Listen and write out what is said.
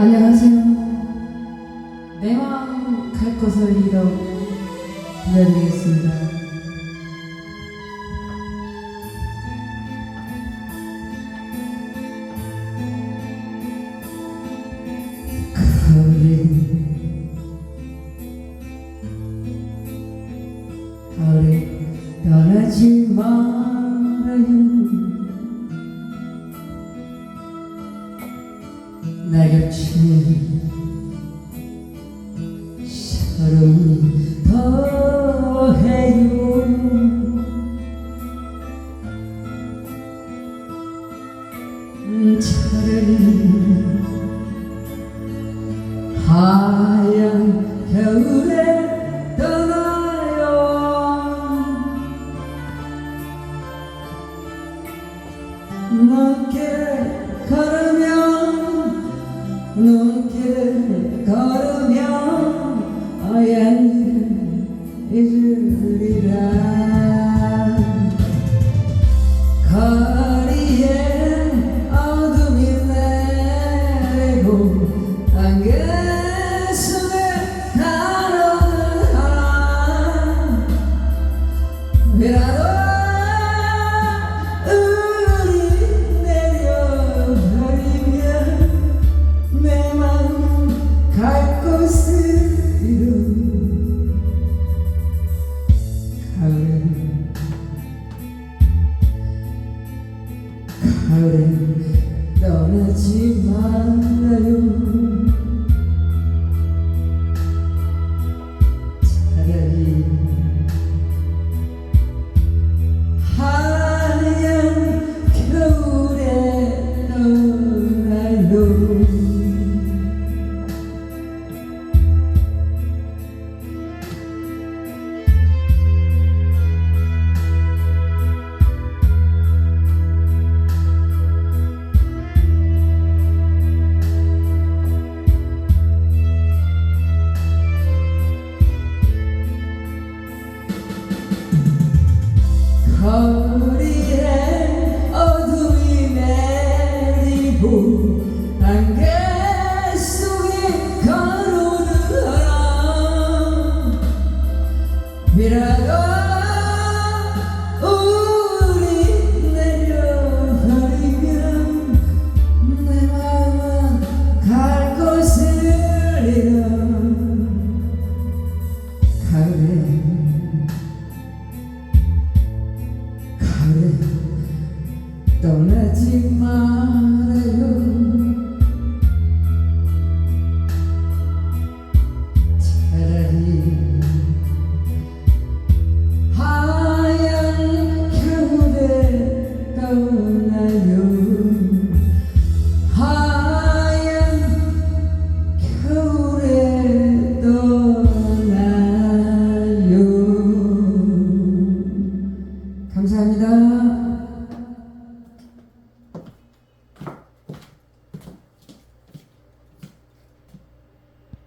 안녕하세요. 내 마음 갈 곳을 잃어 들려드리겠습니다. 가을에 떠나지 말 나 곁에 서러움이 더해요. 음, 차라리 하얀 겨울에 떠나요. 늦게 걸으면 늦게 걸으면 하얀 잊으리라 가을엔 떠나지 말아요. 차라리 하얀 겨울에 떠나요 가을에 떠나지 말